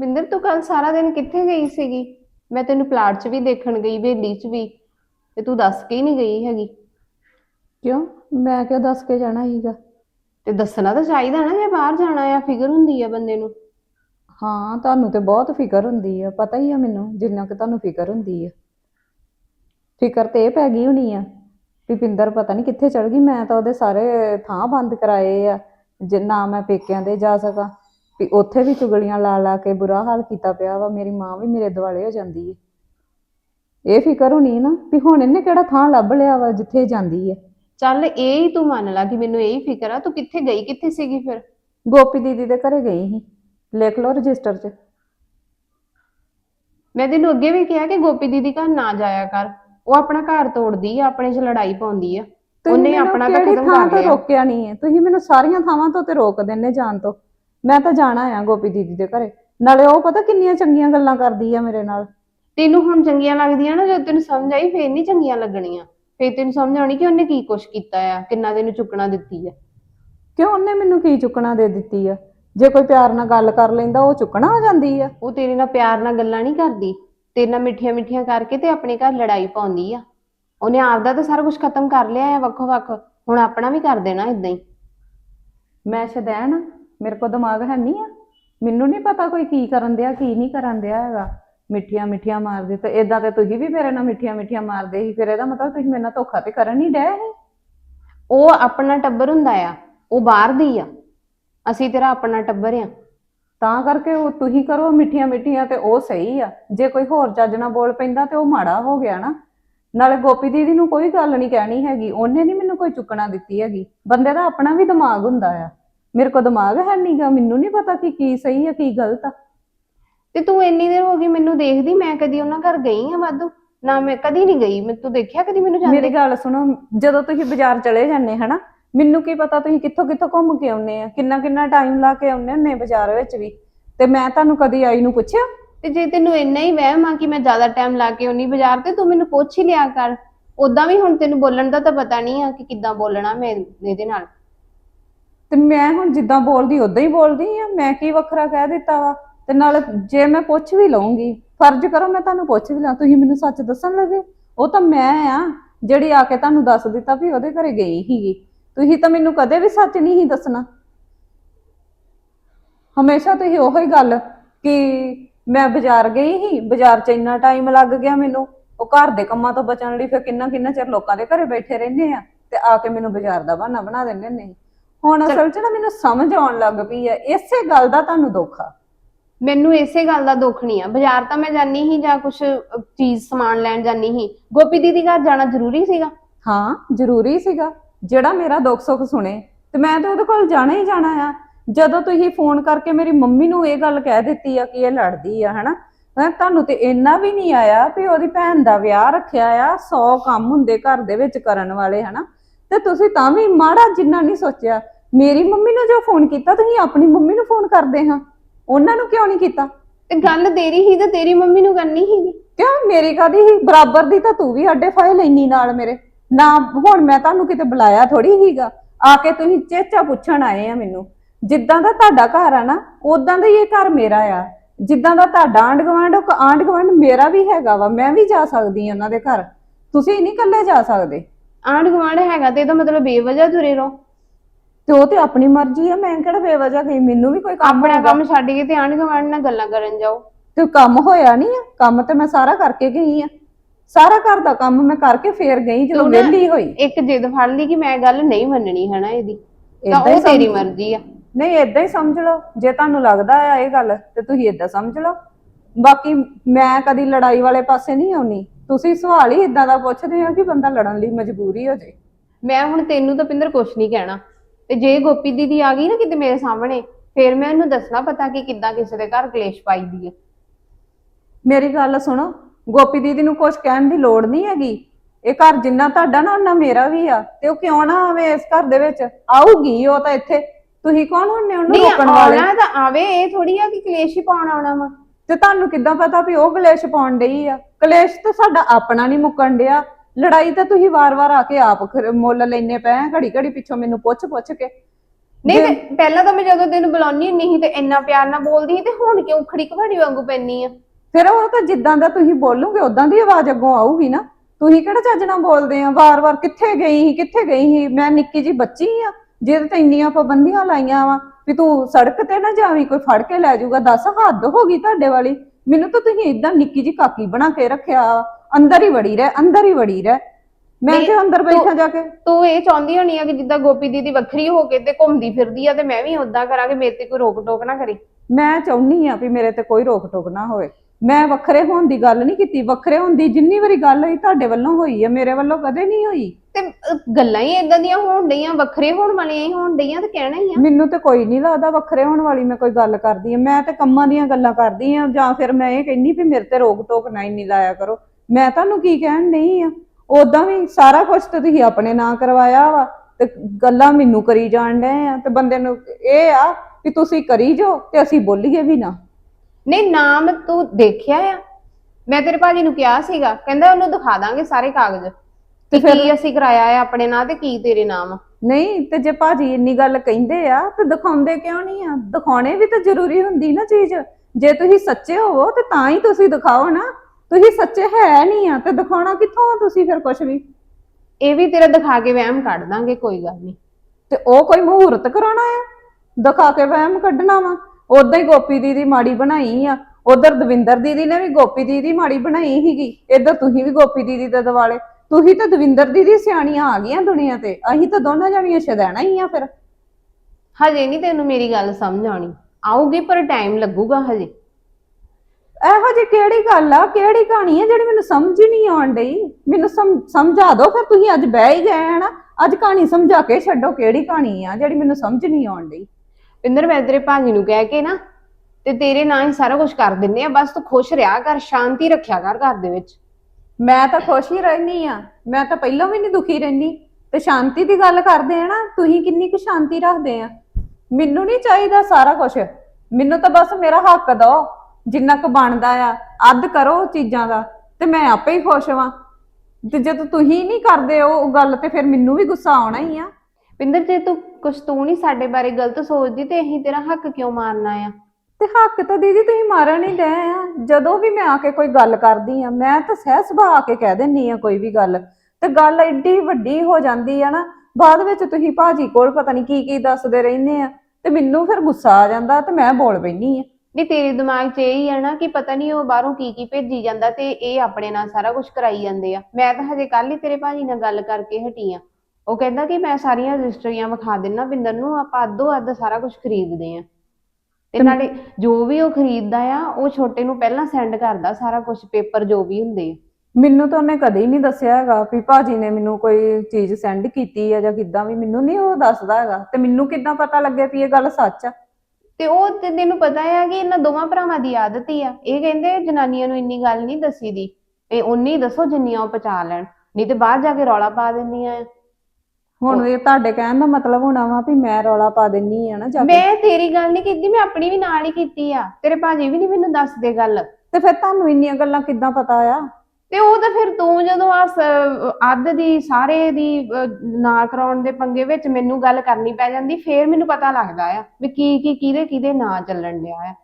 ਬਿੰਦਰ ਤੂੰ ਕੱਲ ਸਾਰਾ ਦਿਨ ਕਿੱਥੇ ਗਈ ਸੀਗੀ? ਮੈਂ ਤੈਨੂੰ ਪਲਾਟ 'ਚ ਵੀ ਦੇਖਣ ਗਈ ਬੇਲੀ 'ਚ ਵੀ। ਤੇ ਤੂੰ ਦੱਸ ਕੇ ਹੀ ਨਹੀਂ ਗਈ ਹੈਗੀ। ਕਿਉਂ? ਮੈਂ ਕਿਉਂ ਦੱਸ ਕੇ ਜਾਣਾ ਸੀਗਾ? ਤੇ ਦੱਸਣਾ ਤਾਂ ਚਾਹੀਦਾ ਨਾ ਜੇ ਬਾਹਰ ਜਾਣਾ ਆ ਫਿਕਰ ਹੁੰਦੀ ਆ ਬੰਦੇ ਨੂੰ। ਹਾਂ ਤੁਹਾਨੂੰ ਤੇ ਬਹੁਤ ਫਿਕਰ ਹੁੰਦੀ ਆ ਪਤਾ ਹੀ ਆ ਮੈਨੂੰ ਜਿੰਨਾ ਕਿ ਤੁਹਾਨੂੰ ਫਿਕਰ ਹੁੰਦੀ ਆ। ਫਿਕਰ ਤੇ ਇਹ ਪੈ ਗਈ ਹੋਣੀ ਆ ਵੀ ਪਿੰਦਰ ਪਤਾ ਨਹੀਂ ਕਿੱਥੇ ਚਲ ਗਈ ਮੈਂ ਤਾਂ ਉਹਦੇ ਸਾਰੇ ਥਾਂ ਬੰਦ ਕਰਾਏ ਆ ਜੇ ਨਾ ਮੈਂ ਪੇਕਿਆਂ ਦੇ ਜਾ ਸਕਾਂ। ਵੀ ਉੱਥੇ ਵੀ ਚੁਗਲੀਆਂ ਲਾ ਲਾ ਕੇ ਬੁਰਾ ਹਾਲ ਕੀਤਾ ਪਿਆ ਵਾ ਮੇਰੀ ਮਾਂ ਵੀ ਮੇਰੇ ਦੁਆਲੇ ਹੋ ਜਾਂਦੀ ਹੈ ਇਹ ਫਿਕਰ ਹੋਣੀ ਨਾ ਵੀ ਹੁਣ ਇਹਨੇ ਕਿਹੜਾ ਥਾਂ ਲੱਭ ਲਿਆ ਵਾ ਜਿੱਥੇ ਜਾਂਦੀ ਹੈ ਚੱਲ ਇਹ ਹੀ ਤੂੰ ਮੰਨ ਲਾ ਕਿ ਮੈਨੂੰ ਇਹ ਹੀ ਫਿਕਰ ਆ ਤੂੰ ਕਿੱਥੇ ਗਈ ਕਿੱਥੇ ਸੀਗੀ ਫਿਰ? ਗੋਪੀ ਦੀਦੀ ਦੇ ਘਰੇ ਗਈ ਸੀ ਲਿਖ ਲਓ ਰਜਿਸਟਰ 'ਚ। ਮੈਂ ਤੈਨੂੰ ਅੱਗੇ ਵੀ ਕਿਹਾ ਕਿ ਗੋਪੀ ਦੀਦੀ ਘਰ ਨਾ ਜਾਇਆ ਕਰ ਉਹ ਆਪਣਾ ਘਰ ਤੋੜਦੀ ਆ ਆਪਣੇ 'ਚ ਲੜਾਈ ਪਾਉਂਦੀ ਆ। ਉਹਨੇ ਆਪਣਾ ਤਾਂ ਖਤਮ ਕਰ ਤੋਂ ਲਿਆ। ਰੋਕਿਆ ਨਹੀਂ ਹੈ ਤੁਸੀਂ ਮੈਨੂੰ ਸਾਰੀਆਂ ਥਾਵਾਂ ਤੋਂ ਤੇ ਰੋਕ ਦਿੰਨੇ ਜਾਣ ਤੋਂ। ਮੈਂ ਤਾਂ ਜਾਣਾ ਆ ਗੋਪੀ ਦੀਦੀ ਦੇ ਘਰੇ। ਨਾਲੇ ਉਹ ਪਤਾ ਕਿੰਨੀਆਂ ਚੰਗੀਆਂ ਗੱਲਾਂ ਕਰਦੀ ਆ ਮੇਰੇ ਨਾਲ। ਤੈਨੂੰ ਹੁਣ ਚੰਗੀਆਂ ਲੱਗਦੀਆਂ ਨਾ ਜਦੋਂ ਤੈਨੂੰ ਸਮਝ ਆਈ ਫੇਰ ਨਹੀਂ ਚੰਗੀਆਂ ਲੱਗਣੀਆਂ। ਫੇਰ ਤੈਨੂੰ ਸਮਝ ਆਉਣੀ ਕਿ ਉਹਨੇ ਕੀ ਕੁਛ ਕੀਤਾ ਆ ਕਿੰਨਾ ਤੈਨੂੰ ਚੁੱਕਣਾ ਦਿੱਤੀ ਆ। ਕਿਉਂ ਉਹਨੇ ਮੈਨੂੰ ਕੀ ਚੁੱਕਣਾ ਦੇ ਦਿੱਤੀ ਆ? ਜੇ ਕੋਈ ਪਿਆਰ ਨਾਲ ਗੱਲ ਕਰ ਲੈਂਦਾ ਉਹ ਚੁੱਕਣਾ ਹੋ ਜਾਂਦੀ ਆ। ਉਹ ਤੇਰੇ ਨਾਲ ਪਿਆਰ ਨਾਲ ਗੱਲਾਂ ਨਹੀਂ ਕਰਦੀ। ਤੇਰੇ ਨਾਲ ਮਿੱਠੀਆਂ ਮਿੱਠੀਆਂ ਕਰਕੇ ਤੇ ਆਪਣੇ ਘਰ ਲੜਾਈ ਪਾਉਂਦੀ ਆ। ਉਹਨੇ ਆਪਦਾ ਤਾਂ ਸਾਰਾ ਕੁਝ ਖਤਮ ਕਰ ਲਿਆ ਆ ਵੱਖੋ ਵੱਖ। ਹੁਣ ਆਪਣਾ ਵੀ ਕਰ ਦੇਣਾ ਇਦਾਂ ਹੀ। ਮੈਂ ਸ਼ਦੈਣ ਮੇਰੇ ਕੋਲ ਦਿਮਾਗ ਹੈ ਨਹੀਂ ਆ। ਮੈਨੂੰ ਨਹੀਂ ਪਤਾ ਕੋਈ ਕੀ ਕਰਨ ਦਿਆ ਕੀ ਨਹੀਂ ਕਰਨ ਦਿਆ ਹੈਗਾ। ਮਿੱਠੀਆਂ ਮਿੱਠੀਆਂ ਮਾਰਦੇ ਤੇ ਇਦਾਂ ਤੇ ਤੁਸੀਂ ਵੀ ਮੇਰੇ ਨਾਲ ਮਿੱਠੀਆਂ ਮਿੱਠੀਆਂ ਮਾਰਦੇ ਸੀ। ਫਿਰ ਇਹਦਾ ਮਤਲਬ ਤੁਸੀਂ ਮੇਰੇ ਨਾਲ ਧੋਖਾ ਤੇ ਕਰਨ ਨਹੀਂ ਡਏ ਸੀ। ਉਹ ਆਪਣਾ ਟੱਬਰ ਹੁੰਦਾ ਆ ਉਹ ਬਾਹਰ ਦੀ ਆ। ਅਸੀਂ ਤੇਰਾ ਆਪਣਾ ਟੱਬਰ ਆ। ਤਾਂ ਕਰਕੇ ਉਹ ਤੁਸੀਂ ਕਰੋ ਮਿੱਠੀਆਂ ਮਿੱਠੀਆਂ ਤੇ ਉਹ ਸਹੀ ਆ। ਜੇ ਕੋਈ ਹੋਰ ਚੱਜ ਨਾਲ ਬੋਲ ਪੈਂਦਾ ਤੇ ਉਹ ਮਾੜਾ ਹੋ ਗਿਆ ਨਾ। ਨਾਲੇ ਗੋਪੀ ਦੀਦੀ ਨੂੰ ਕੋਈ ਗੱਲ ਨਹੀਂ ਕਹਿਣੀ ਹੈਗੀ। ਉਹਨੇ ਨਹੀਂ ਮੈਨੂੰ ਕੋਈ ਚੁੱਕਣਾ ਦਿੱਤੀ ਹੈਗੀ। ਬੰਦੇ ਦਾ ਆਪਣਾ ਵੀ ਦਿਮਾਗ ਹੁੰਦਾ ਆ। ਮੇਰੇ ਕੋਲ ਦਿਮਾਗ ਹੈ ਨਹੀਂਗਾ ਮੈਨੂੰ ਨਹੀਂ ਪਤਾ ਕਿ ਕੀ ਸਹੀ ਆ ਕੀ ਗਲਤ ਆ। ਤੇ ਤੂੰ ਇੰਨੀ ਦੇਰ ਹੋ ਗਈ ਮੈਨੂੰ ਦੇਖਦੀ ਮੈਂ ਕਦੀ ਉਹਨਾਂ ਘਰ ਗਈ ਆ ਵਾਧੂ? ਨਾ ਮੈਂ ਕਦੀ ਨਹੀਂ ਗਈ ਮੈਂ ਤੂੰ ਦੇਖਿਆ ਕਦੀ ਮੈਨੂੰ ਜਾਂਦੇ? ਮੇਰੀ ਗੱਲ ਸੁਣੋ ਜਦੋਂ ਤੁਸੀਂ ਬਾਜ਼ਾਰ ਚਲੇ ਜਾਂਦੇ ਹਨਾ? ਮੈਨੂੰ ਕੀ ਪਤਾ ਤੁਸੀਂ ਕਿੱਥੋਂ ਕਿੱਥੋਂ ਘੁੰਮ ਕੇ ਆਉਂਦੇ ਆ ਕਿੰਨਾ ਕਿੰਨਾ ਟਾਈਮ ਲਾ ਕੇ ਆਉਂਦੇ ਹੁੰਦੇ ਬਾਜ਼ਾਰ ਵਿੱਚ ਵੀ। ਤੇ ਮੈਂ ਤੁਹਾਨੂੰ ਕਦੀ ਆਈ ਨੂੰ ਪੁੱਛਿਆ? ਤੇ ਜੇ ਤੈਨੂੰ ਇੰਨਾ ਹੀ ਵਹਿਮ ਆ ਕਿ ਮੈਂ ਜ਼ਿਆਦਾ ਟਾਈਮ ਲਾ ਕੇ ਆਉਣੀ ਬਾਜ਼ਾਰ ਤੇ ਤੂੰ ਮੈਨੂੰ ਪੁੱਛ ਹੀ ਲਿਆ ਕਰ। ਉਦਾਂ ਵੀ ਹੁਣ ਤੈਨੂੰ ਬੋਲਣ ਦਾ ਤਾਂ ਪਤਾ ਨਹੀਂ ਆ ਕਿ ਕਿੱਦਾਂ ਬੋਲਣਾ ਮੈਂ ਇਹਦੇ ਨਾਲ। ਤੇ ਮੈਂ ਹੁਣ ਜਿੱਦਾਂ ਬੋਲਦੀ ਉਦਾਂ ਹੀ ਬੋਲਦੀ ਆ, ਮੈਂ ਕੀ ਵੱਖਰਾ ਕਹਿ ਦਿੱਤਾ ਵਾ? ਤੇ ਨਾਲ ਜੇ ਮੈਂ ਪੁੱਛ ਵੀ ਲਵਾਂਗੀ ਫਰਜ਼ ਕਰੋ ਮੈਂ ਤੁਹਾਨੂੰ ਪੁੱਛ ਵੀ ਲਾਂ, ਤੁਸੀਂ ਮੈਨੂੰ ਸੱਚ ਦੱਸਣ ਲੱਗੇ? ਉਹ ਤਾਂ ਮੈਂ ਆ, ਜਿਹੜੀ ਆ ਕੇ ਤੁਹਾਨੂੰ ਦੱਸ ਦਿੱਤਾ ਵੀ ਉਹਦੇ ਘਰੇ ਗਈ ਸੀਗੀ। ਤੁਸੀਂ ਤਾਂ ਮੈਨੂੰ ਕਦੇ ਵੀ ਸੱਚ ਨਹੀਂ ਸੀ ਦੱਸਣਾ। ਹਮੇਸ਼ਾ ਤੁਸੀਂ ਉਹੋ ਹੀ ਗੱਲ ਕਿ ਮੈਂ ਬਾਜ਼ਾਰ ਗਈ ਸੀ, ਬਾਜ਼ਾਰ 'ਚ ਇੰਨਾ ਟਾਈਮ ਲੱਗ ਗਿਆ ਮੈਨੂੰ। ਉਹ ਘਰ ਦੇ ਕੰਮਾਂ ਤੋਂ ਬਚਣ ਲਈ ਫਿਰ ਕਿੰਨਾ ਕਿੰਨਾ ਚਿਰ ਲੋਕਾਂ ਦੇ ਘਰੇ ਬੈਠੇ ਰਹਿੰਦੇ ਆ, ਤੇ ਆ ਕੇ ਮੈਨੂੰ ਬਾਜ਼ਾਰ ਦਾ ਬਹਾਨਾ ਬਣਾ ਦਿੰਦੇ ਨੇ ਹੁਣ ਅਸਲ 'ਚ ਨਾ ਮੈਨੂੰ ਸਮਝ ਆਉਣ ਲੱਗ ਪਈ ਹੈ ਇਸੇ ਗੱਲ ਦਾ ਤੁਹਾਨੂੰ ਦੁੱਖ ਆ। ਮੈਨੂੰ ਇਸੇ ਗੱਲ ਦਾ ਦੁੱਖ ਨਹੀਂ ਆ। ਬਾਜ਼ਾਰ ਤਾਂ ਮੈਂ ਜਾਣੀ ਹੀ ਜਾਂ ਕੁਝ ਚੀਜ਼ ਸਮਾਨ ਲੈਣ ਜਾਣੀ ਹੀ ਗੋਪੀ ਦੀਦੀ ਘਰ ਜਾਣਾ ਜ਼ਰੂਰੀ ਸੀਗਾ? ਹਾਂ ਜ਼ਰੂਰੀ ਸੀਗਾ। ਜਿਹੜਾ ਮੇਰਾ ਦੁੱਖ ਸੁੱਖ ਸੁਣੇ ਤੇ ਮੈਂ ਤਾਂ ਉਹਦੇ ਕੋਲ ਜਾਣਾ ਹੀ ਜਾਣਾ ਆ। ਜਦੋਂ ਤੁਸੀਂ ਫੋਨ ਕਰਕੇ ਮੇਰੀ ਮੰਮੀ ਨੂੰ ਇਹ ਗੱਲ ਕਹਿ ਦਿੱਤੀ ਆ ਕਿ ਇਹ ਲੜਦੀ ਆ ਹਨਾ? ਤੁਹਾਨੂੰ ਤੇ ਇੰਨਾ ਵੀ ਨਹੀਂ ਆਇਆ ਵੀ ਉਹਦੀ ਭੈਣ ਦਾ ਵਿਆਹ ਰੱਖਿਆ ਆ 100 ਕੰਮ ਹੁੰਦੇ ਘਰ ਦੇ ਵਿੱਚ ਕਰਨ ਵਾਲੇ ਹਨਾ? ਤੇ ਤੁਸੀਂ ਤਾਂ ਵੀ ਮਾੜਾ ਜਿੰਨਾ ਨਹੀਂ ਸੋਚਿਆ। ਮੇਰੀ ਮੰਮੀ ਨੂੰ ਜੋ ਫੋਨ ਕੀਤਾ ਤੁਸੀਂ ਆਪਣੀ ਮੰਮੀ ਨੂੰ ਫੋਨ ਕਰਦੇ ਹਾਂ। ਉਹਨਾਂ ਨੂੰ ਕਿਉਂ ਨਹੀਂ ਕੀਤਾ? ਤੇ ਗੱਲ ਤੇਰੀ ਹੀ ਤੇ ਤੇਰੀ ਮੰਮੀ ਨੂੰ ਕਰਨੀ ਸੀਗੀ ਕਿਉਂ? ਮੇਰੀ ਕਾਦੀ ਹੀ? ਬਰਾਬਰ ਦੀ ਤਾਂ ਤੂੰ ਵੀ ਅੱਡੇ ਫਾਇਲ ਇੰਨੀ ਨਾਲ ਮੇਰੇ। ਨਾ ਹੁਣ ਮੈਂ ਤੁਹਾਨੂੰ ਕਿਤੇ ਬੁਲਾਇਆ ਥੋੜੀ ਹੀਗਾ ਆ ਕੇ ਤੁਸੀਂ ਚੇਚਾ ਪੁੱਛਣ ਆਏ ਆ ਮੈਨੂੰ। ਜਿੱਦਾਂ ਦਾ ਤੁਹਾਡਾ ਘਰ ਆ ਨਾ ਉਦਾਂ ਦਾ ਹੀ ਇਹ ਘਰ ਮੇਰਾ ਆ। ਜਿੱਦਾਂ ਦਾ ਤੁਹਾਡਾ ਗੁਆਂਢ ਉਹ ਆਂਢ ਗੁਆਂਢ ਮੇਰਾ ਵੀ ਹੈਗਾ ਵਾ। ਮੈਂ ਵੀ ਜਾ ਸਕਦੀ ਹਾਂ ਉਹਨਾਂ ਦੇ ਘਰ। ਤੁਸੀਂ ਨਹੀਂ ਇਕੱਲੇ ਜਾ ਸਕਦੇ। ਆਂਢ ਗੁਆਂਢ ਹੈਗਾ ਤੇ ਇਹਦਾ ਮਤਲਬ ਬੇਵਜ੍ਹਾ ਤੁਰੇ ਰਹੋ। ਤੇ ਉਹ ਤੇ ਆਪਣੀ ਮਰਜ਼ੀ ਆ ਮੈਂ ਕਿਹੜਾ ਬੇਵਜ੍ਹਾ ਗਈ ਮੈਨੂੰ ਵੀ ਕੋਈ ਕੰਮ ਆਪਣਾ ਹੋਊਗਾ। ਕੰਮ ਛੱਡ ਕੇ ਤੇ ਆਂਢ ਗੁਆਂਢ ਨਾਲ ਗੱਲਾਂ ਕਰਨ ਜਾਓ। ਤੇ ਕੰਮ ਹੋਇਆ ਨਹੀਂ ਆ? ਕੰਮ ਤੇ ਮੈਂ ਸਾਰਾ ਕਰਕੇ ਗਈ ਆ। ਸਾਰਾ ਘਰ ਦਾ ਕੰਮ ਮੈਂ ਕਰਕੇ ਫੇਰ ਗਈ ਜਦੋਂ ਤੂੰ ਨਾ- ਵਿਹਲੀ ਹੋਈ। ਇੱਕ ਜਿੱਦ ਫੜ ਲਈ ਕਿ ਮੈਂ ਗੱਲ ਨਹੀਂ ਮੰਨਣੀ ਹਨਾ ਇਹਦੀ। ਤਾਂ ਏਦਾਂ ਹੀ ਉਹ ਤੇਰੀ ਸਮਝ- ਮਰਜ਼ੀ ਆ। ਨਹੀਂ ਏਦਾਂ ਹੀ ਸਮਝ ਲਓ। ਜੇ ਤੁਹਾਨੂੰ ਲੱਗਦਾ ਆ ਇਹ ਗੱਲ ਤੇ ਤੁਸੀਂ ਏਦਾਂ ਸਮਝ ਲਓ। ਬਾਕੀ ਮੈਂ ਕਦੀ ਲੜਾਈ ਵਾਲੇ ਪਾਸੇ ਨਹੀਂ ਆਉਣੀ। ਤੁਸੀਂ ਸਵਾਲ ਹੀ ਇਦਾਂ ਦਾ ਪੁੱਛਦੇ ਹੋ ਕਿ ਬੰਦਾ ਲੜਨ ਲਈ ਮਜਬੂਰੀ ਹੋ ਜਾਏ ਮੈਂ ਹੁਣ ਤੈਨੂੰ ਤਾਂ ਪਿੰਦਰ ਕੁਛ ਨਹੀਂ ਕਹਿਣਾ। ਤੇ ਜੇ ਗੋਪੀ ਦੀਦੀ ਆ ਗਈ ਨਾ ਕਿਤੇ ਮੇਰੇ ਸਾਹਮਣੇ ਫੇਰ ਮੈਂ ਉਹਨੂੰ ਦੱਸਣਾ ਪਤਾ ਕਿ ਕਿੱਦਾਂ ਕਿਸੇ ਦੇ ਘਰ ਕਲੇਸ਼ ਪਾਈਦੀ ਆ। ਮੇਰੀ ਗੱਲ ਸੁਣੋ ਗੋਪੀ ਦੀਦੀ ਨੂੰ ਕੁਝ ਕਹਿਣ ਦੀ ਲੋੜ ਨਹੀਂ ਹੈਗੀ। ਇਹ ਘਰ ਜਿੰਨਾ ਤੁਹਾਡਾ ਨਾ ਉਹਨਾਂ ਮੇਰਾ ਵੀ ਆ। ਤੇ ਉਹ ਕਿਉਂ ਨਾ ਆਵੇ ਇਸ ਘਰ ਦੇ ਵਿੱਚ? ਆਊਗੀ ਉਹ ਤਾਂ ਇੱਥੇ। ਤੁਸੀਂ ਕੌਣ ਹੁੰਨੇ ਉਹਨੂੰ ਨਹੀਂ ਰੋਕਣ ਵਾਲੇ? ਆਉਣਾ ਤਾਂ ਆਵੇ ਇਹ ਥੋੜੀ ਆ ਕਿ ਕਲੇਸ਼ ਹੀ ਪਾਉਣ ਆਉਣਾ ਵਾ। ਤੇ ਤੁਹਾਨੂੰ ਕਿੱਦਾਂ ਪਤਾ ਵੀ ਉਹ ਕਲੇਸ਼ ਪਾਉਣ ਡਈ ਆ? ਕਲੇਸ਼ ਤਾਂ ਸਾਡਾ ਆਪਣਾ ਨਹੀਂ ਮੁੱਕਣ ਡਿਆ। ਲੜਾਈ ਤਾਂ ਤੁਸੀਂ ਵਾਰ-ਵਾਰ ਆ ਕੇ ਆਪ ਖਰ- ਮੁੱਲ ਲੈਨੇ ਪਏ ਆ ਘੜੀ ਘੜੀ ਪਿੱਛੋਂ ਮੈਨੂੰ ਪੁੱਛ ਪੁੱਛ ਕੇ। ਨਹੀਂ ਜੇ- ਤੇ ਪਹਿਲਾਂ ਤਾਂ ਮੈਂ ਜਦੋਂ ਤੈਨੂੰ ਬੁਲਾਉਣੀ ਸੀ ਤੇ ਇੰਨਾ ਪਿਆਰ ਨਾਲ ਬੋਲਦੀ ਸੀ ਤੇ ਹੁਣ ਕਿਉਂ ਖੜੀ ਘੜੀ ਵਾਂਗੂ ਪੈਣੀ ਆ? ਫਿਰ ਉਹ ਤਾਂ ਜਿੱਦਾਂ ਦਾ ਤੁਸੀਂ ਬੋਲੋਗੇ ਉਦਾਂ ਦੀ ਆਵਾਜ਼ ਅੱਗੋਂ ਆਊਗੀ ਨਾ। ਤੁਸੀਂ ਕਿਹੜਾ ਚੱਜ ਨਾਲ ਬੋਲਦੇ ਆ? ਵਾਰ-ਵਾਰ ਕਿੱਥੇ ਗਈ ਸੀ ਕਿੱਥੇ ਗਈ ਸੀ? ਮੈਂ ਨਿੱਕੀ ਜੀ ਬੱਚੀ ਆ ਜਿਹਦੇ ਤੇ ਇੰਨੀਆਂ ਪਾਬੰਦੀਆਂ ਲਾਈਆਂ ਵਾ ਵੀ ਤੂੰ ਸੜਕ ਤੇ ਨਾ ਜਾਵੀਂ ਕੋਈ ਫੜ ਕੇ ਲੈ ਜਾਊਗਾ। ਦੱਸ ਹੱਦ ਹੋ ਗਈ ਤੁਹਾਡੇ ਵਾਲੀ। ਮੈਨੂੰ ਤਾਂ ਤੁਸੀਂ ਇਦਾਂ ਨਿੱਕੀ ਜੀ ਕਾਕੀ ਬਣਾ ਕੇ ਰੱਖਿਆ। ਅੰਦਰ ਹੀ ਵੜੀ ਰਹਿ ਅੰਦਰ ਹੀ ਵੜੀ ਰਹਿ। ਮੈਂ ਕਿ ਅੰਦਰ ਬੈਠਾ ਜਾ ਕੇ। ਤੂੰ ਇਹ ਚਾਹੁੰਦੀ ਹੋਣੀ ਆ ਕਿ ਜਿੱਦਾਂ ਗੋਪੀ ਦੀਦੀ ਵੱਖਰੀ ਹੋ ਕੇ ਤੇ ਘੁੰਮਦੀ ਫਿਰਦੀ ਆ ਤੇ ਮੈਂ ਵੀ ਉਦਾਂ ਕਰਾਂਗੇ ਮੇਰੇ ਤੇ ਕੋਈ ਰੋਕ ਟੋਕ ਨਾ ਕਰੀ। ਮੈਂ ਚਾਹੁੰਨੀ ਆ ਵੀ ਮੇਰੇ ਤੇ ਕੋਈ ਰੋਕ ਟੋਕ ਨਾ ਹੋਵੇ। ਮੈਂ ਵੱਖਰੇ ਹੋਣ ਦੀ ਗੱਲ ਨਹੀਂ ਕੀਤੀ। ਵੱਖਰੇ ਹੋਣ ਦੀ ਜਿੰਨੀ ਵਾਰੀ ਗੱਲ ਹੋਈ ਤੁਹਾਡੇ ਵੱਲੋਂ ਹੋਈ ਆ ਮੇਰੇ ਵੱਲੋਂ ਕਦੇ ਨਹੀਂ ਹੋਈ। ਤੇ ਗੱਲਾਂ ਹੀ ਇਦਾਂ ਦੀਆਂ ਹੋਣ ਡਈਆਂ ਵੱਖਰੇ ਹੋਣ ਵਾਲੀਆਂ ਹੀ ਹੋਣ ਡਈਆਂ ਤੇ ਕਹਿਣਾ ਹੀ ਆ। ਮੈਨੂੰ ਤੇ ਕੋਈ ਨਹੀਂ ਲੱਗਦਾ ਵੱਖਰੇ ਹੋਣ ਵਾਲੀ ਮੈਂ ਕੋਈ ਗੱਲ ਕਰਦੀ ਆ। ਮੈਂ ਤੇ ਕੰਮਾਂ ਦੀਆਂ ਗੱਲਾਂ ਕਰਦੀ ਆ ਜਾਂ ਫਿਰ ਮੈਂ ਇਹ ਕਹਿੰਨੀ ਵੀ ਮੇਰੇ ਤੇ ਰੋਕ ਟੋਕ ਨਾ ਨਹੀਂ ਲਾਇਆ ਕਰੋ। ਮੈਂ ਤੁਹਾਨੂੰ ਕੀ ਕਹਿਣ ਨਹੀਂ ਆ? ਉਦਾਂ ਵੀ ਸਾਰਾ ਕੁਝ ਤੇ ਤੁਸੀਂ ਆਪਣੇ ਨਾਂ ਕਰਵਾਇਆ ਵਾ ਤੇ ਗੱਲਾਂ ਮੈਨੂੰ ਕਰੀ ਜਾਣ ਡਏ ਆ ਤੇ ਬੰਦੇ ਨੂੰ ਇਹ ਆ ਵੀ ਤੁਸੀਂ ਕਰੀ ਜੋ ਤੇ ਅਸੀਂ ਬੋਲੀਏ ਵੀ ਨਾ। ਨਹੀਂ ਨਾਮ ਤੂੰ ਦੇਖਿਆ ਆ? ਮੈਂ ਤੇਰੇ ਭਾਜੀ ਨੂੰ ਕਿਹਾ ਸੀਗਾ ਕਹਿੰਦਾ ਉਹਨੂੰ ਦਿਖਾ ਦਾਂਗੇ ਸਾਰੇ ਕਾਗਜ਼। ਤੇ ਕੀ ਅਸੀਂ ਕਰਾਇਆ ਆ ਆਪਣੇ ਨਾਂ ਤੇ ਕੀ ਤੇਰੇ ਨਾਮ? ਨਹੀਂ ਤੇ ਜੇ ਭਾਜੀ ਇੰਨੀ ਗੱਲ ਕਹਿੰਦੇ ਆ ਤੇ ਦਿਖਾਉਂਦੇ ਕਿਉਂ ਨਹੀਂ ਆ? ਦਿਖਾਉਣੇ ਵੀ ਤਾਂ ਜ਼ਰੂਰੀ ਹੁੰਦੀ ਨਾ ਚੀਜ਼। ਜੇ ਤੁਸੀਂ ਸੱਚੇ ਹੋਵੋ ਤੇ ਤਾਂ ਹੀ ਤੁਸੀਂ ਦਿਖਾਓ ਨਾ। ਤੁਸੀਂ ਸੱਚੇ ਹੈ ਨਹੀਂ ਆ ਤੇ ਦਿਖਾਉਣਾ ਕਿੱਥੋਂ ਆ ਤੁਸੀਂ ਫਿਰ ਕੁਝ ਵੀ? ਇਹ ਵੀ ਤੇਰਾ ਦਿਖਾ ਕੇ ਵਹਿਮ ਕੱਢ ਦਾਂਗੇ ਕੋਈ ਗੱਲ ਨਹੀਂ। ਤੇ ਉਹ ਕੋਈ ਮਹੂਰਤ ਕਰਾਉਣਾ ਆ? ਦਿਖਾ ਕੇ ਵਹਿਮ ਕੱਢਣਾ ਵਾ? ਉਦਾਂ ਹੀ ਗੋਪੀ ਦੀਦੀ ਮਾੜੀ ਬਣਾਈ ਆ। ਉਧਰ ਦਵਿੰਦਰ ਦੀਦੀ ਨੇ ਵੀ ਗੋਪੀ ਦੀਦੀ ਮਾੜੀ ਬਣਾਈ ਸੀਗੀ। ਇੱਧਰ ਤੁਸੀਂ ਵੀ ਗੋਪੀ ਦੀਦੀ ਦੇ ਦਿਵਾਲੇ। ਤੁਸੀਂ ਤਾਂ ਦਵਿੰਦਰ ਦੀਦੀ ਸਿਆਣੀਆਂ ਆ ਗਈਆਂ ਦੁਨੀਆ ਤੇ ਅਸੀਂ ਤਾਂ ਦੋਨਾਂ ਜਣੀਆਂ ਸ਼ਦੈਣਾ ਹੀ ਆ ਫਿਰ। ਹਜੇ ਨਹੀਂ ਤੈਨੂੰ ਮੇਰੀ ਗੱਲ ਸਮਝ ਆਉਣੀ। ਆਊਗੀ ਪਰ ਟਾਈਮ ਲੱਗੂਗਾ ਹਜੇ। ਇਹੋ ਜਿਹੀ ਕਿਹੜੀ ਗੱਲ ਆ? ਕਿਹੜੀ ਕਹਾਣੀ ਆ ਜਿਹੜੀ ਮੈਨੂੰ ਸਮਝ ਹੀ ਨਹੀਂ ਆਉਣ ਡਈ? ਮੈਨੂੰ ਸਮ- ਸਮਝਾ ਦਿਓ ਫਿਰ ਤੁਸੀਂ ਅੱਜ ਬਹਿ ਹੀ ਗਏ ਆ ਨਾ ਅੱਜ ਕਹਾਣੀ ਸਮਝਾ ਕੇ ਛੱਡੋ ਕਿਹੜੀ ਕਹਾਣੀ ਆ ਜਿਹੜੀ ਮੈਨੂੰ ਸਮਝ ਨਹੀਂ ਆਉਣ ਡਈ। ਪਿੰਦਰ ਮੈਂ ਤੇਰੇ ਭਾਜੀ ਨੂੰ ਕਹਿ ਕੇ ਨਾ ਤੇ ਤੇਰੇ ਨਾਂ ਹੀ ਸਾਰਾ ਕੁਝ ਕਰ ਦਿੰਨੇ ਆ। ਬਸ ਤੂੰ ਖੁਸ਼ ਰਿਹਾ ਕਰ ਸ਼ਾਂਤੀ ਰੱਖਿਆ ਕਰ ਘਰ ਦੇ ਵਿੱਚ। ਮੈਂ ਤਾਂ ਖੁਸ਼ ਹੀ ਰਹਿਨੀ ਆ ਮੈਂ ਤਾਂ ਪਹਿਲਾਂ ਵੀ ਨਹੀਂ ਦੁਖੀ ਰਹਿੰਦੀ। ਤੇ ਸ਼ਾਂਤੀ ਦੀ ਗੱਲ ਕਰਦੇ ਆ ਨਾ, ਤੁਸੀਂ ਕਿੰਨੀ ਕੁ ਸ਼ਾਂਤੀ ਰੱਖਦੇ ਆ। ਮੈਨੂੰ ਨਹੀਂ ਚਾਹੀਦਾ ਸਾਰਾ ਕੁਝ ਮੈਨੂੰ ਤਾਂ ਬਸ ਮੇਰਾ ਹੱਕ ਦੋ ਜਿੰਨਾ ਕੁ ਬਣਦਾ ਆ, ਅੱਧ ਕਰੋ ਚੀਜ਼ਾਂ ਦਾ, ਤੇ ਮੈਂ ਆਪੇ ਹੀ ਖੁਸ਼ ਹਾਂ ਤੇ ਜਦੋਂ ਤੁਸੀਂ ਨਹੀਂ ਕਰਦੇ ਉਹ ਉਹ ਗੱਲ, ਤੇ ਫਿਰ ਮੈਨੂੰ ਵੀ ਗੁੱਸਾ ਆਉਣਾ ਹੀ ਆ। ਪਿੰਦਰ, ਜੇ ਤੂੰ ਕੁਛ ਤੂੰ ਨਹੀਂ ਸਾਡੇ ਬਾਰੇ ਗਲਤ ਸੋਚਦੀ, ਤੇ ਅਸੀਂ ਤੇਰਾ ਹੱਕ ਕਿਉਂ ਮਾਰਨਾ ਆ? ਤੇ ਹੱਕ ਤਾਂ ਦੀਦੀ ਤੁਸੀਂ ਮਾਰਨ ਹੀ ਡਏ ਆ। ਜਦੋਂ ਵੀ ਮੈਂ ਆ ਕੇ ਕੋਈ ਗੱਲ ਕਰਦੀ ਆ, ਮੈਂ ਤਾਂ ਸਹਿ ਸੁਭਾਅ ਆ ਕੇ ਕਹਿ ਦਿੰਨੀ ਆ ਕੋਈ ਵੀ ਗੱਲ। ਤੇ ਗੱਲ ਐਡੀ ਵੱਡੀ ਹੋ ਜਾਂਦੀ ਆ ਨਾ, ਬਾਅਦ ਵਿੱਚ ਤੁਸੀਂ ਭਾਜੀ ਕੋਲ ਪਤਾ ਨਹੀਂ ਕੀ ਕੀ ਦੱਸਦੇ ਰਹਿੰਦੇ ਆ, ਤੇ ਮੈਨੂੰ ਫਿਰ ਗੁੱਸਾ ਆ ਜਾਂਦਾ ਤੇ ਮੈਂ ਬੋਲ ਪੈਣੀ ਆ। ਨਹੀਂ ਤੇਰੇ ਦਿਮਾਗ 'ਚ ਇਹ ਹੀ ਆ ਨਾ ਕਿ ਪਤਾ ਨਹੀਂ ਉਹ ਬਾਹਰੋਂ ਕੀ ਕੀ ਭੇਜੀ ਜਾਂਦਾ ਤੇ ਇਹ ਆਪਣੇ ਨਾਲ ਸਾਰਾ ਕੁਝ ਕਰਾਈ ਜਾਂਦੇ ਆ। ਮੈਂ ਤਾਂ ਹਜੇ ਕੱਲ ਹੀ ਤੇਰੇ ਭਾਜੀ ਨਾਲ ਗੱਲ ਕਰਕੇ ਹਟੀ ਆ। ਉਹ ਕਹਿੰਦਾ ਕਿ ਮੈਂ ਸਾਰੀਆਂ ਰਜਿਸਟਰੀਆਂ ਵਿਖਾ ਦਿੰਨਾ ਬਿੰਦਰ ਨੂੰ ਆਪਾਂ ਅੱਧੋ ਅੱਧ ਸਾਰਾ ਕੁਝ ਖਰੀਦਦੇ ਆ। ਤੇ ਨਾਲੇ ਜੋ ਵੀ ਉਹ ਖਰੀਦਦਾ ਆ ਉਹ ਛੋਟੇ ਨੂੰ ਪਹਿਲਾਂ ਸੈਂਡ ਕਰਦਾ ਸਾਰਾ ਕੁਝ ਪੇਪਰ ਜੋ ਵੀ ਹੁੰਦੇ ਆ। ਮੈਨੂੰ ਤਾਂ ਉਹਨੇ ਕਦੇ ਹੀ ਨਹੀਂ ਦੱਸਿਆ ਹੈਗਾ ਵੀ ਭਾਜੀ ਨੇ ਮੈਨੂੰ ਕੋਈ ਚੀਜ਼ ਸੈਂਡ ਕੀਤੀ ਆ ਜਾਂ ਕਿੱਦਾਂ ਵੀ ਮੈਨੂੰ ਨਹੀਂ ਉਹ ਦੱਸਦਾ ਹੈਗਾ। ਤੇ ਮੈਨੂੰ ਕਿੱਦਾਂ ਪਤਾ ਲੱਗੇ ਵੀ ਇਹ ਗੱਲ ਸੱਚ ਆ? ਤੇ ਉਹ ਤੇ ਤੈਨੂੰ ਪਤਾ ਆ ਕਿ ਇਹਨਾਂ ਦੋਵਾਂ ਭਰਾਵਾਂ ਦੀ ਆਦਤ ਹੀ ਆ। ਇਹ ਕਹਿੰਦੇ ਜਨਾਨੀਆਂ ਨੂੰ ਇੰਨੀ ਗੱਲ ਨਹੀਂ ਦੱਸੀ ਦੀ ਇਹ ਉਨੀ ਦੱਸੋ ਜਿੰਨੀਆਂ ਉਹ ਪਚਾ ਲੈਣ। ਨਹੀਂ ਤੇ ਬਾਹਰ ਜਾ ਕੇ ਰੌਲਾ ਪਾ ਦਿੰਦੀਆਂ ਆ। ਹੁਣ ਇਹ ਤੁਹਾਡੇ ਕਹਿਣ ਦਾ ਮਤਲਬ ਹੋਣਾ ਵਾ ਵੀ ਮੈਂ ਰੌਲਾ ਪਾ ਦਿੰਨੀ ਆ ਨਾ ਜਾ ਕੇ। ਮੈਂ ਤੇਰੀ ਗੱਲ ਨਹੀਂ ਕੀਤੀ ਮੈਂ ਆਪਣੀ ਵੀ ਨਾਲ ਹੀ ਕੀਤੀ ਆ। ਤੇਰੇ ਭਾਜੀ ਵੀ ਨਹੀਂ ਮੈਨੂੰ ਦੱਸਦੇ ਗੱਲ। ਤੇ ਫਿਰ ਤੁਹਾਨੂੰ ਇੰਨੀਆਂ ਗੱਲਾਂ ਕਿੱਦਾਂ ਪਤਾ ਆ? ਤੇ ਉਹ ਤਾਂ ਫਿਰ ਤੂੰ ਜਦੋਂ ਆ ਅੱਧ ਦੀ ਸਾਰੇ ਦੀ ਅਹ, ਨਾ ਕਰਾਉਣ ਦੇ ਪੰਗੇ ਵਿੱਚ ਮੈਨੂੰ ਗੱਲ ਕਰਨੀ ਪੈ ਜਾਂਦੀ ਫੇਰ ਮੈਨੂੰ ਪਤਾ ਲੱਗਦਾ ਆ ਵੀ ਕੀ ਕੀ ਕਿਹਦੇ ਕਿਹਦੇ ਨਾਂ ਚੱਲਣ ਡਿਆ ਆ।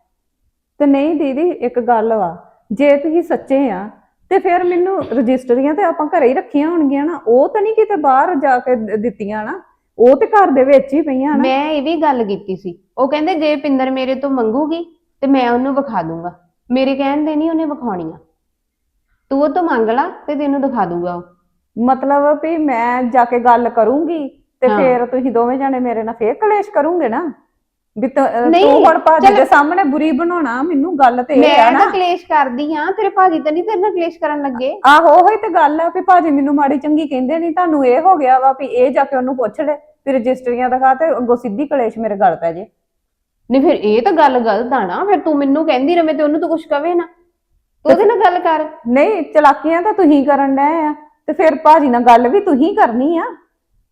ਤੇ ਨਹੀਂ ਦੀਦੀ ਇੱਕ ਗੱਲ ਵਾ ਜੇ ਤੁਸੀਂ ਸੱਚੇ ਆ ਤੇ ਫਿਰ ਮੈਨੂੰ ਰਜਿਸਟਰੀਆਂ ਤੇ ਆਪਾਂ ਘਰੇ ਹੀ ਰੱਖੀਆਂ ਹੋਣਗੀਆਂ ਨਾ ਉਹ ਤਾਂ ਨਹੀਂ ਕਿਤੇ ਬਾਹਰ ਜਾ ਕੇ ਦਿੱਤੀਆਂ ਨਾ ਉਹ ਤੇ ਘਰ ਦੇ ਵਿੱਚ ਹੀ ਪਈਆਂ ਨਾ। ਮੈਂ ਇਹ ਵੀ ਗੱਲ ਕੀਤੀ ਸੀ ਉਹ ਕਹਿੰਦੇ ਜੇ ਪਿੰਦਰ ਮੇਰੇ ਤੋਂ ਮੰਗੂਗੀ ਤੇ ਮੈਂ ਉਹਨੂੰ ਵਿਖਾ ਦੂੰਗਾ ਮੇਰੇ ਕਹਿਣ ਦੇ ਨਹੀਂ ਉਹਨੇ ਵਿਖਾਉਣੀਆਂ। ਤੂੰ ਉਹ ਤੋਂ ਮੰਗ ਲਾ ਤੇ ਤੈਨੂੰ ਦਿਖਾ ਦੂੰਗਾ ਉਹ। ਮਤਲਬ ਵੀ ਮੈਂ ਜਾ ਕੇ ਗੱਲ ਕਰੂੰਗੀ ਤੇ ਹਾਂ। ਫਿਰ ਤੁਸੀਂ ਦੋਵੇਂ ਜਾਣੇ ਮੇਰੇ ਨਾਲ ਫੇਰ ਕਲੇਸ਼ ਕਰੋਗੇ ਨਾ। ਵੀ ਤ- ਅਹ ਨਹੀਂ, ਤੂੰ ਹੁਣ ਭਾਜੀ ਦੇ ਸਾਹਮਣੇ ਬੁਰੀ ਬਣਾਉਣਾ ਮੈਨੂੰ ਗੱਲ ਤੇ ਇਹ ਆ ਮੈਂ ਨਾ। ਤਾਂ ਕਲੇਸ਼ ਕਰਦੀ ਆ ਤੇਰੇ ਭਾਜੀ ਤਾਂ ਨਹੀਂ ਤੇਰੇ ਨਾਲ ਕਲੇਸ਼ ਕਰਨ ਲੱਗੇ। ਆਹੋ ਉਹੀ ਤੇ ਗੱਲ ਆ ਵੀ ਭਾਜੀ ਮੈਨੂੰ ਮਾੜੀ ਚੰਗੀ ਕਹਿੰਦੇ ਨਹੀਂ ਤੁਹਾਨੂੰ ਇਹ ਹੋ ਗਿਆ ਵਾ ਵੀ ਇਹ ਜਾ ਕੇ ਉਹਨੂੰ ਪੁੱਛ ਲੈ ਵੀ ਰਜਿਸਟਰੀਆਂ ਦਿਖਾ ਤੇ ਅੱਗੋਂ ਸਿੱਧੀ ਕਲੇਸ਼ ਮੇਰੇ ਗਲ ਪੈ ਜੇ। ਨਹੀਂ ਫਿਰ ਇਹ ਤਾਂ ਗੱਲ ਗਲਤ ਆ ਨਾ ਫਿਰ ਤੂੰ ਮੈਨੂੰ ਕਹਿੰਦੀ ਰਵੇਂ ਤੇ ਉਹਨੂੰ ਤੂੰ ਕੁਝ ਕਵੇ ਨਾ। ਤੂੰ ਉਹਦੇ ਨਾਲ ਗੱਲ ਕਰ। ਨਹੀਂ ਚਲਾਕੀਆਂ ਤਾਂ ਤੁਸੀਂ ਕਰਨ ਡਏ ਆ ਤੇ ਫਿਰ ਭਾਜੀ ਨਾਲ ਗੱਲ ਵੀ ਤੁਸੀਂ ਕਰਨੀ ਆ।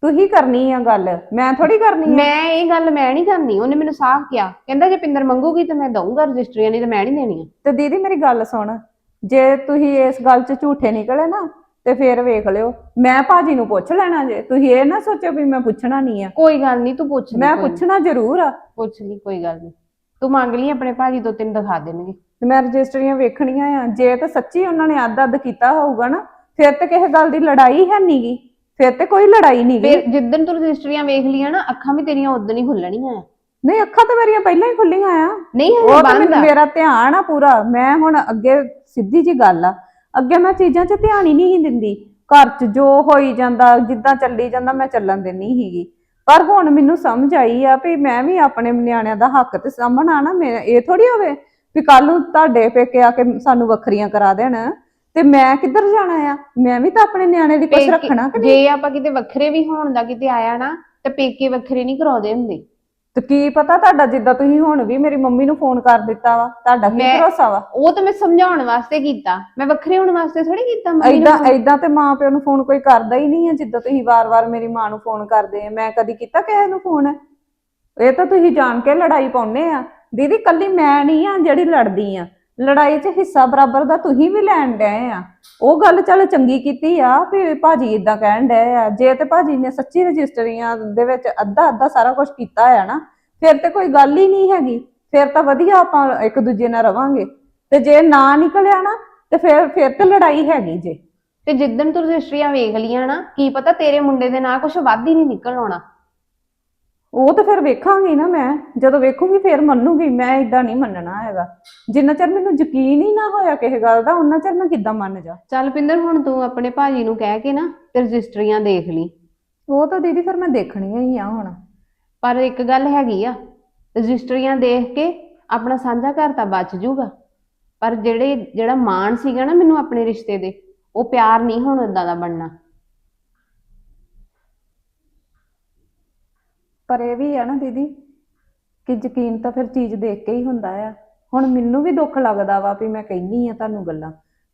ਤੁਸੀਂ ਕਰਨੀ ਆ ਗੱਲ? ਮੈਂ ਥੋੜੀ ਕਰਨੀ ਆ। ਮੈਂ ਇਹ ਗੱਲ ਮੈਂ ਨਹੀਂ ਕਰਨੀ ਉਹਨੇ ਮੈਨੂੰ ਸਾਫ਼ ਕਿਹਾ। ਕਹਿੰਦਾ ਜੇ ਪਿੰਦਰ ਮੰਗੂਗੀ ਤੇ ਮੈਂ ਦਊਂਗਾ ਰਜਿਸਟਰੀਆਂ ਨਹੀਂ ਤੇ ਮੈਂ ਨਹੀਂ ਦੇਣੀਆਂ ਤੇ ਦੀਦੀ ਮੇਰੀ ਗੱਲ ਸੁਣ ਜੇ ਤੁਸੀਂ ਇਸ ਗੱਲ 'ਚ ਝੂਠੇ ਨਿਕਲੇ ਨਾ ਤੇ ਫੇਰ ਵੇਖ ਲਿਓ ਮੈਂ ਭਾਜੀ ਨੂੰ ਪੁੱਛ ਲੈਣਾ ਜੇ। ਤੁਸੀਂ ਇਹ ਨਾ ਸੋਚੋ ਵੀ ਮੈਂ ਪੁੱਛਣਾ ਨਹੀਂ ਆ। ਕੋਈ ਗੱਲ ਨਹੀਂ ਤੂੰ ਪੁੱਛ ਲਈ ਮੈਂ ਕੋਈ। ਪੁੱਛਣਾ ਜ਼ਰੂਰ ਆ। ਪੁੱਛ ਲਈ ਕੋਈ ਗੱਲ ਨਹੀਂ। ਤੂੰ ਮੰਗ ਲਈ ਆਪਣੇ ਭਾਜੀ ਤੋਂ ਤੈਨੂੰ ਦਿਖਾ ਦੇਣਗੇ। ਤੇ ਮੈਂ ਰਜਿਸਟਰੀਆਂ ਵੇਖਣੀਆਂ ਆ। ਜੇ ਤਾਂ ਸੱਚੀ ਉਹਨਾਂ ਨੇ ਅੱਧ ਅੱਧ ਕੀਤਾ ਹੋਊਗਾ ਨਾ ਫਿਰ ਤੇ ਕਿਸੇ ਗੱਲ ਦੀ ਲੜਾਈ ਹੈ ਨਹੀਂਗੀ ਫਿਰ ਤੇ ਕੋਈ ਲੜਾਈ ਨਹੀਂਗੀ ਫਿਰ ਜਿੱਦਣ ਤੂੰ ਰਜਿਸਟਰੀਆਂ ਵੇਖ ਲਈਆਂ ਨਾ ਅੱਖਾਂ ਵੀ ਤੇਰੀਆਂ ਉਦੋਂ ਹੀ ਖੁੱਲਣੀਆਂ ਆ। ਨਹੀਂ ਅੱਖਾਂ ਤਾਂ ਮੇਰੀਆਂ ਪਹਿਲਾਂ ਹੀ ਖੁੱਲੀਆਂ ਆ। ਨਹੀਂ ਉਹ ਤਾਂ ਬੰਦ ਮੈਨੂੰ ਆ। ਮੇਰਾ ਧਿਆਨ ਆ ਪੂਰਾ। ਮੈਂ ਹੁਣ ਅੱਗੇ ਸਿੱਧੀ ਜੀ ਗੱਲ ਆ। ਅੱਗੇ ਮੈਂ ਚੀਜ਼ਾਂ 'ਚ ਧਿਆਨ ਹੀ ਨਹੀਂ ਸੀ ਦਿੰਦੀ। ਘਰ 'ਚ ਜੋ ਹੋਈ ਜਾਂਦਾ ਜਿੱਦਾਂ ਚੱਲੀ ਜਾਂਦਾ ਮੈਂ ਚੱਲਣ ਦਿੰਦੀ ਸੀਗੀ। ਪਰ ਹੁਣ ਮੈਨੂੰ ਸਮਝ ਆਈ ਆ ਵੀ ਮੈਂ ਵੀ ਆਪਣੇ ਨਿਆਣਿਆਂ ਦਾ ਹੱਕ ਤੇ ਸਾਂਭਣਾ ਨਾ ਮੈਂ ਇਹ ਥੋੜੀ ਹੋਵੇ ਵੀ ਕੱਲ ਨੂੰ ਤੁਹਾਡੇ ਪੇਕੇ ਆ ਕੇ ਸਾਨੂੰ ਵੱਖਰੀਆਂ ਕਰਾ ਦੇਣ। ਤੇ ਮੈਂ ਕਿੱਧਰ ਜਾਣਾ ਆ? ਮੈਂ ਵੀ ਤਾਂ ਆਪਣੇ ਨਿਆਣੇ ਕੁਝ ਪੇਕੇ- ਰੱਖਣਾ ਕਿ ਨਹੀਂ? ਜੇ ਆਪਾਂ ਕਿਤੇ ਵੱਖਰੇ ਵੀ ਹੋਣ ਦਾ ਕਿਤੇ ਆਇਆ ਨਾ ਤੇ ਪੇਕੇ ਵੱਖਰੇ ਨਹੀਂ ਕਰਾਉਂਦੇ ਹੁੰਦੇ। ਤੇ ਕੀ ਪਤਾ ਤੁਹਾਡਾ ਜਿੱਦਾਂ ਤੁਸੀਂ ਹੁਣ ਵੀ ਮੇਰੀ ਮੰਮੀ ਨੂੰ ਫੋਨ ਕਰ ਦਿੱਤਾ ਵਾ ਤੁਹਾਡਾ ਕੀ ਮੈਂ- ਭਰੋਸਾ ਵਾ? ਉਹ ਤਾਂ ਮੈਂ ਸਮਝਾਉਣ ਵਾਸਤੇ ਕੀਤਾ। ਮੈਂ ਵੱਖਰੇ ਹੋਣ ਵਾਸਤੇ ਥੋੜੀ ਕੀਤਾ ਮੰਮੀ ਨੂੰ ਐਦਾਂ ਐਦਾਂ ਤੇ ਮਾਂ ਪਿਓ ਨੂੰ ਫੋਨ ਕੋਈ ਕਰਦਾ ਹੀ ਨਹੀਂ ਹੈ ਜਿੱਦਾਂ ਤੁਸੀਂ ਵਾਰ-ਵਾਰ ਮੇਰੀ ਮਾਂ ਨੂੰ ਫੋਨ ਕਰਦੇ ਆ। ਮੈਂ ਕਦੀ ਕੀਤਾ ਕਿਸੇ ਨੂੰ ਫੋਨ? ਇਹ ਤਾਂ ਤੁਸੀਂ ਜਾਣ ਕੇ ਲੜਾਈ ਪਾਉਨੇ ਆ। ਦੀਦੀ ਕੱਲੀ ਮੈਂ ਨਹੀਂ ਆ ਜਿਹੜੀ ਲੜਦੀ ਆ। ਲੜਾਈ 'ਚ ਹਿੱਸਾ ਬਰਾਬਰ ਦਾ ਤੁਸੀਂ ਵੀ ਲੈਣ ਡਏ ਆ। ਉਹ ਗੱਲ ਚੱਲ ਚੰਗੀ ਕੀਤੀ ਆ ਵੀ ਭਾਜੀ ਇਦਾਂ ਕਹਿਣ ਡਏ ਆ। ਜੇ ਤੇ ਭਾਜੀ ਨੇ ਸੱਚੀ ਰਜਿਸਟਰੀਆਂ ਦੇ ਵਿੱਚ ਅੱਧਾ ਅੱਧਾ ਸਾਰਾ ਕੁਝ ਕੀਤਾ ਆ ਨਾ, ਫਿਰ ਤੇ ਕੋਈ ਗੱਲ ਹੀ ਨਹੀਂ ਹੈਗੀ। ਫਿਰ ਤਾਂ ਵਧੀਆ ਆਪਾਂ ਇੱਕ ਦੂਜੇ ਨਾਲ ਰਵਾਂਗੇ। ਤੇ ਜੇ ਨਾ ਨਿਕਲਿਆ ਨਾ, ਤੇ ਫਿਰ ਫਿਰ ਤੇ ਲੜਾਈ ਹੈਗੀ ਜੇ। ਤੇ ਜਿੱਦਣ ਤੂੰ ਰਜਿਸਟਰੀਆਂ ਵੇਖ ਲੀਆਂ ਨਾ, ਕੀ ਪਤਾ ਤੇਰੇ ਮੁੰਡੇ ਦੇ ਨਾਂ ਕੁਝ ਵੱਧ ਹੀ ਨਹੀਂ ਨਿਕਲ ਆਉਣਾ। ਉਹ ਤਾਂ ਫਿਰ ਵੇਖਾਂਗੀ ਨਾ ਮੈਂ ਜਦੋਂ ਵੇਖੂਗੀ ਫਿਰ ਮੰਨੂਗੀ ਮੈਂ ਇਦਾਂ ਨਹੀਂ ਮੰਨਣਾ ਹੈਗਾ। ਜਿੰਨਾ ਚਿਰ ਮੈਨੂੰ ਯਕੀਨ ਹੀ ਨਾ ਹੋਇਆ ਕਿਸੇ ਗੱਲ ਦਾ ਉਹਨਾਂ ਚਿਰ ਮੈਂ ਕਿੱਦਾਂ ਮੰਨ ਜਾ। ਚੱਲ ਪਿੰਦਰ ਹੁਣ ਤੂੰ ਆਪਣੇ ਭਾਜੀ ਨੂੰ ਕਹਿ ਕੇ ਨਾ ਤੇ ਰਜਿਸਟਰੀਆਂ ਦੇਖ ਲਈ। ਉਹ ਤਾਂ ਦੀਦੀ ਫਿਰ ਮੈਂ ਦੇਖਣੀਆਂ ਹੀ ਆ ਹੁਣ। ਪਰ ਇੱਕ ਗੱਲ ਹੈਗੀ ਆ ਰਜਿਸਟਰੀਆਂ ਦੇਖ ਕੇ ਆਪਣਾ ਸਾਂਝਾ ਘਰ ਤਾਂ ਬਚ ਜਾਊਗਾ ਪਰ ਜਿਹੜੇ ਜਿਹੜਾ ਮਾਣ ਸੀਗਾ ਨਾ ਮੈਨੂੰ ਆਪਣੇ ਰਿਸ਼ਤੇ ਦੇ ਉਹ ਪਿਆਰ ਨਹੀਂ ਹੁਣ ਏਦਾਂ ਦਾ ਬਣਨਾ। ਪਰ ਇਹ ਵੀ ਆ ਨਾ ਦੀਦੀ ਕਿ ਯਕੀਨ ਤਾਂ ਫਿਰ ਚੀਜ਼ ਦੇਖ ਕੇ ਹੀ ਹੁੰਦਾ ਆ। ਹੁਣ ਮੈਨੂੰ ਵੀ ਦੁੱਖ ਲੱਗਦਾ ਵਾ ਵੀ ਮੈਂ ਕਹਿੰਨੀ ਆ ਤੁਹਾਨੂੰ ਗੱਲਾਂ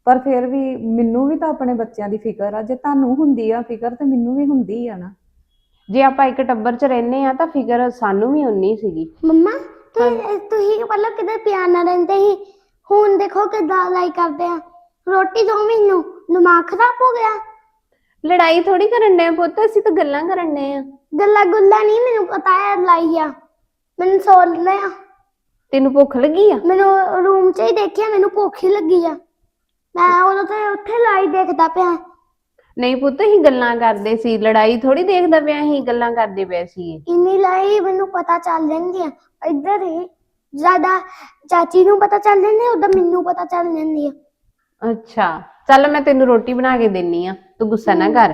ਪਰ ਫਿਰ ਵੀ ਮੈਨੂੰ ਵੀ ਤਾਂ ਆਪਣੇ ਬੱਚਿਆਂ ਦੀ ਫਿਕਰ ਆ। ਜੇ ਤੁਹਾਨੂੰ ਹੁੰਦੀ ਆ ਫਿਕਰ ਤੇ ਮੈਨੂੰ ਵੀ ਹੁੰਦੀ ਆ ਨਾ। ਜੇ ਆਪਾਂ ਇੱਕ ਟੱਬਰ 'ਚ ਰਹਿੰਦੇ ਆ ਤਾਂ ਫਿਕਰ ਸਾਨੂੰ ਵੀ ਉਨੀ ਸੀਗੀ। ਮੰਮਾ ਤੁਸੀਂ ਤੁਸੀਂ ਪਹਿਲਾਂ ਕਿਤੇ ਪਿਆਰ ਨਾਲ ਰਹਿੰਦੇ ਸੀ ਹੁਣ ਦੇਖੋ ਕਿਦਾਂ ਲਾਈ ਕਰਦੇ ਆ। ਰੋਟੀ ਦੋ ਮੈਨੂੰ ਦਿਮਾਗ ਖਰਾਬ ਹੋ ਗਿਆ। ਲੜਾਈ ਥੋੜੀ ਕਰਨ ਆ ਪੁੱਤ ਅਸੀਂ ਤਾਂ ਗੱਲਾਂ ਕਰਨ ਡਏ ਆ। ਗੱਲਾਂ ਗੁੱਲਾ ਨਹੀਂ ਮੈਨੂੰ ਪਤਾ ਹੈ ਲਾਈ ਆ। ਮੈਨੂੰ ਸੌ ਲੈਂਦੇ ਆ। ਤੈਨੂੰ ਭੁੱਖ ਲੱਗੀ ਆ? ਮੈਨੂੰ ਰੂਮ 'ਚ ਹੀ ਦੇਖਿਆ ਮੈਨੂੰ ਭੁੱਖ ਹੀ ਲੱਗੀ ਆ। ਮੈਂ ਉਦੋਂ ਤੇ ਉੱਥੇ ਲਾਈ ਦੇਖਦਾ ਪਿਆ। ਨਹੀਂ ਪੁੱਤ ਅਸੀਂ ਗੱਲਾਂ ਕਰਦੇ ਸੀ। ਲੜਾਈ ਥੋੜੀ ਦੇਖਦਾ ਪਿਆ ਅਸੀਂ ਗੱਲਾਂ ਕਰਦੇ ਪਏ ਸੀ ਇੰਨੀ ਲਾਈ ਮੈਨੂੰ ਪਤਾ ਚੱਲ ਜਾਂਦੀ ਆ। ਇੱਧਰ ਹੀ ਜ਼ਿਆਦਾ ਚਾਚੀ ਨੂੰ ਪਤਾ ਚੱਲ ਜਾਂਦੀ ਉਦੋਂ ਮੈਨੂੰ ਪਤਾ ਚੱਲ ਜਾਂਦੀ ਆ। ਅੱਛਾ ਚੱਲ ਮੈਂ ਤੈਨੂੰ ਰੋਟੀ ਬਣਾ ਕੇ ਦੇਣੀ ਆ। ਤੂੰ ਗੁੱਸਾ ਨਾ ਕਰ।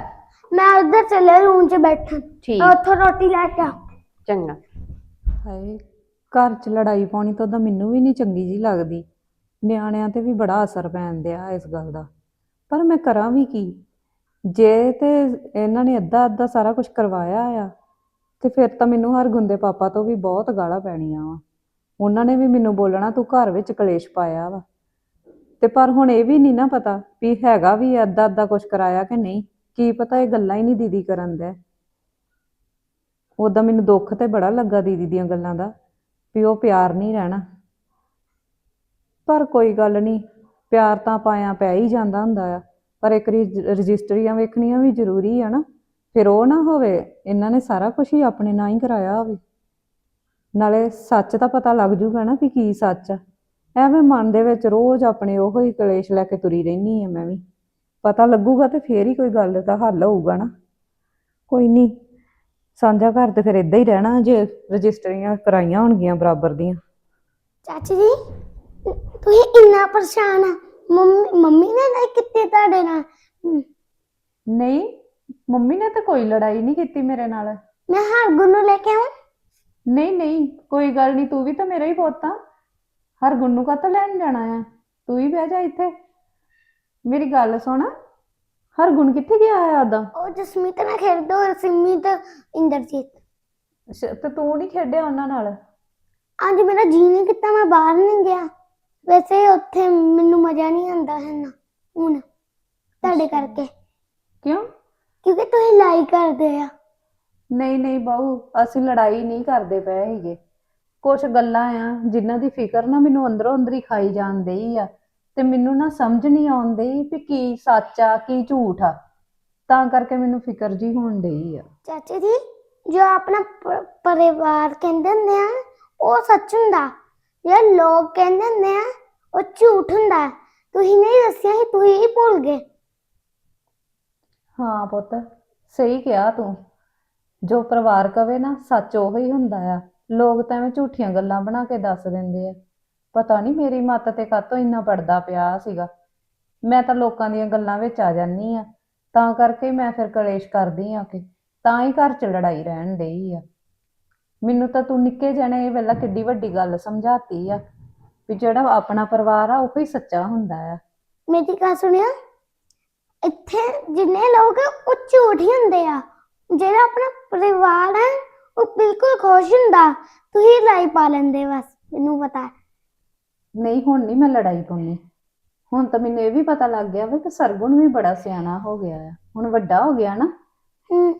ਮੈਂ ਉੱਧਰ ਚੱਲਿਆ ਰੂਮ 'ਚ ਬੈਠਣ। ਠੀਕ। ਉੱਥੋਂ ਰੋਟੀ ਲੈ ਕੇ ਆ। ਚੰਗਾ। ਹਾਏ ਘਰ 'ਚ ਲੜਾਈ ਪਾਉਣੀ ਤਾਂ ਉਹਦਾ ਮੈਨੂੰ ਵੀ ਨਹੀਂ ਚੰਗੀ ਜੀ ਲੱਗਦੀ। ਨਿਆਣਿਆਂ ਤੇ ਵੀ ਬੜਾ ਅਸਰ ਪੈਣ ਦਿਆ ਇਸ ਗੱਲ ਦਾ। ਪਰ ਮੈਂ ਕਰਾਂ ਵੀ ਕੀ? ਜੇ ਤੇ ਇਹਨਾਂ ਨੇ ਅੱਧਾ ਅੱਧਾ ਸਾਰਾ ਕੁਝ ਕਰਵਾਇਆ ਆ ਤੇ ਫਿਰ ਤਾਂ ਮੈਨੂੰ ਹਰਗੁਣ ਦੇ ਪਾਪਾ ਤੋਂ ਵੀ ਬਹੁਤ ਗਾਲਾਂ ਪੈਣੀਆਂ ਵਾ। ਉਹਨਾਂ ਨੇ ਵੀ ਮੈਨੂੰ ਬੋਲਣਾ ਤੂੰ ਘਰ ਵਿੱਚ ਕਲੇਸ਼ ਪਾਇਆ ਵਾ। ਤੇ ਪਰ ਹੁਣ ਇਹ ਵੀ ਨਹੀਂ ਨਾ ਪਤਾ ਵੀ ਹੈਗਾ ਵੀ ਅੱਧਾ ਅੱਧਾ ਕੁਝ ਕਰਾਇਆ ਕਿ ਨਹੀਂ। ਕੀ ਪਤਾ ਇਹ ਗੱਲਾਂ ਹੀ ਨਹੀਂ ਦੀਦੀ ਕਰਨ ਦੇ। ਉਦਾਂ ਮੈਨੂੰ ਦੁੱਖ ਤੇ ਬੜਾ ਲੱਗਾ ਦੀਦੀ ਦੀਆਂ ਗੱਲਾਂ ਦਾ, ਵੀ ਉਹ ਪਿਆਰ ਨਹੀਂ ਰਹਿਣਾ। ਪਰ ਕੋਈ ਗੱਲ ਨਹੀਂ, ਪਿਆਰ ਤਾਂ ਪਾਇਆ ਪੈ ਹੀ ਜਾਂਦਾ ਹੁੰਦਾ ਆ। ਪਰ ਇੱਕ ਰਜਿਸਟਰੀਆਂ ਵੇਖਣੀਆਂ ਵੀ ਜ਼ਰੂਰੀ ਆ ਨਾ। ਫਿਰ ਉਹ ਨਾ ਹੋਵੇ, ਇਹਨਾਂ ਨੇ ਸਾਰਾ ਕੁਝ ਹੀ ਆਪਣੇ ਨਾਂ ਹੀ ਕਰਾਇਆ ਹੋਵੇ। ਨਾਲੇ ਸੱਚ ਤਾਂ ਪਤਾ ਲੱਗ ਜੂਗਾ ਨਾ ਵੀ ਕੀ ਸੱਚ ਆ। ਐਵੇਂ ਮਨ ਦੇ ਵਿੱਚ ਰੋਜ਼ ਆਪਣੇ ਉਹੋ ਹੀ ਕਲੇਸ਼ ਲੈ ਕੇ ਤੁਰੀ ਰਹਿਨੀ ਆ ਮੈਂ ਵੀ। ਪਤਾ ਲੱਗੂਗਾ ਤੇ ਫੇਰ ਹੀ ਕੋਈ ਗੱਲ ਦਾ ਹੱਲ ਹੋਊਗਾ ਨਾ। ਕੋਈ ਨਹੀਂ ਸਾਂਝਾ ਘਰ ਤੇ ਫਿਰ ਇਦਾਂ ਹੀ ਰਹਿਣਾ ਜੇ ਰਜਿਸਟਰੀਆਂ ਕਰਾਈਆਂ ਹੋਣਗੀਆਂ ਬਰਾਬਰ ਦੀਆਂ। ਚਾਚੀ ਜੀ ਤੁਸੀਂ ਇੰਨਾ ਪਰੇਸ਼ਾਨ ਆ। ਮੰਮੀ ਮੰਮੀ ਨੇ ਨਾ ਕਿਤੇ ਤੁਹਾਡੇ ਨਾਲ? ਹਮ, ਨਹੀਂ ਮੰਮੀ ਨੇ ਤਾਂ ਕੋਈ ਲੜਾਈ ਨਹੀਂ ਕੀਤੀ ਮੇਰੇ ਨਾਲ। ਮੈਂ ਹਰਗੁਣ ਨੂੰ ਲੈ ਕੇ ਆਵਾਂ? ਨਹੀਂ ਨਹੀਂ ਕੋਈ ਗੱਲ ਨਹੀਂ ਤੂੰ ਵੀ ਤਾਂ ਮੇਰਾ ਹੀ ਪੁੱਤ। ਆ ਹਰ ਗੁੰਨੂ ਕਾ ਤਾਂ ਲੈਣ ਜਾਣਾ ਆ? ਤੂੰ ਹੀ ਬਹਿ ਜਾ ਇੱਥੇ। ਮੇਰੀ ਗੱਲ ਸੁਣ ਹਰ ਗੁਣ ਕਿੱਥੇ ਗਿਆ ਆ ਉਦਾਂ ਉਹ ਜਸਮੀਤ ਨਾਲ ਖੇਡਦੇ ਹੋ ਸਿੰਮੀ ਤੇ ਇੰਦਰਜੀਤ ਤੇ ਤੂੰ ਨਹੀਂ ਖੇਡਿਆ ਉਹਨਾਂ ਨਾਲ? ਅੱਜ ਮੇਰਾ ਜੀ ਨਹੀਂ ਕੀਤਾ ਮੈਂ ਬਾਹਰ ਨਹੀਂ ਗਿਆ। ਵੈਸੇ ਉੱਥੇ ਮੈਨੂੰ ਮਜ਼ਾ ਨਹੀਂ ਆਉਂਦਾ ਹੈ ਨਾ ਹੁਣ ਤੁਹਾਡੇ ਕਰਕੇ। ਕਿਉਂ? ਕਿਉਂਕਿ ਤੁਸੀਂ ਲਾਈ ਕਰਦੇ ਆ। ਨਹੀਂ ਨਹੀਂ ਬਾਊ ਅਸੀਂ ਲੜਾਈ ਨਹੀਂ ਕਰਦੇ ਪਏ ਹੈਗੇ। ਕੁਝ ਗੱਲਾਂ ਆ ਜਿਨ੍ਹਾਂ ਦੀ ਫਿਕਰ ਨਾ ਮੈਨੂੰ ਅੰਦਰੋਂ ਅੰਦਰ ਹੀ ਖਾਈ ਜਾਣ ਡਈ ਆ। ਤੇ ਮੈਨੂੰ ਨਾ ਸਮਝ ਨਹੀਂ ਆਉਂਦੀ ਵੀ ਕੀ ਸੱਚ ਆ ਕੀ ਝੂਠ ਆ। ਤਾਂ ਕਰਕੇ ਮੈਨੂੰ ਫਿਕਰ ਜੀ ਹੋਣ ਡਈ ਆ। ਚਾਚੀ ਜੀ ਜੋ ਆਪਣਾ ਪ- ਪਰਿਵਾਰ ਕਹਿੰਦੇ ਹੁੰਦੇ ਆ ਉਹ ਸੱਚ ਹੁੰਦਾ। ਜੇ ਲੋਕ ਕਹਿੰਦੇ ਹੁੰਦੇ ਆ ਉਹ ਝੂਠ ਹੁੰਦਾ। ਤੁਸੀਂ ਨਹੀਂ ਦੱਸਿਆ ਸੀ ਤੁਸੀਂ ਹੀ ਭੁੱਲ ਗਏ। ਹਾਂ ਪੁੱਤ ਸਹੀ ਕਿਹਾ ਤੂੰ। ਜੋ ਪਰਿਵਾਰ ਕਵੇ ਨਾ ਸੱਚ ਉਹੀ ਹੀ ਹੁੰਦਾ ਆ। ਲੋਕ ਤਾਂ ਐਵੇਂ ਝੂਠੀਆਂ ਗੱਲਾਂ ਬਣਾ ਕੇ ਦੱਸ ਦਿੰਦੇ ਆ। ਪਤਾ ਨਹੀਂ ਮੇਰੀ ਮੱਤ ਤੇ ਕਾਹਤੋਂ ਇੰਨਾ ਪੜਦਾ ਪਿਆ ਸੀਗਾ। ਮੈਂ ਤਾਂ ਲੋਕਾਂ ਦੀਆਂ ਗੱਲਾਂ ਵਿੱਚ ਆ ਜਾਂਦੀ ਆ। ਤਾਂ ਕਰਕੇ ਮੈਂ ਫਿਰ ਕਲੇਸ਼ ਕਰਦੀ ਆ ਕਿ ਤਾਂ ਹੀ ਘਰ 'ਚ ਲੜਾਈ ਰਹਿਣ ਡਈ ਆ। ਮੈਨੂੰ ਤਾਂ ਤੂੰ ਨਿੱਕੇ ਜਣੇ ਇਹ ਵੇਲਾ ਕਿੱਡੀ ਵੱਡੀ ਗੱਲ ਸਮਝਾਤੀ ਆ ਵੀ ਜਿਹੜਾ ਆਪਣਾ ਪਰਿਵਾਰ ਆ ਉਹੀ ਸੱਚਾ ਹੁੰਦਾ ਆ। ਮੇਰੀ ਗੱਲ ਸੁਣਿਆ? ਇੱਥੇ ਜਿੰਨੇ ਲੋਕ ਆ, ਉਹ ਝੂਠ ਹੀ ਹੁੰਦੇ ਆ। ਜਿਹੜਾ ਆਪਣਾ ਪਰਿਵਾਰ ਹੈ ਉਹ ਬਿਲਕੁਲ ਖੁਸ਼ ਹੁੰਦਾ। ਤੁਸੀਂ ਲਾਈ ਪਾ ਲੈਂਦੇ ਬਸ ਮੈਨੂੰ ਪਤਾ। ਹੈ ਨਹੀਂ, ਹੁਣ ਨਹੀਂ ਮੈਂ ਲੜਾਈ ਪਾਉਣੀ ਹੁਣ ਤਾਂ ਮੈਨੂੰ ਇਹ ਵੀ ਪਤਾ ਲੱਗ ਗਿਆ ਵਾ ਕਿ ਸਰਗੁਣ ਵੀ ਬੜਾ ਸਿਆਣਾ ਹੋ ਗਿਆ ਆ। ਹੁਣ ਵੱਡਾ ਹੋ ਗਿਆ ਨਾ, ਹੂੰ?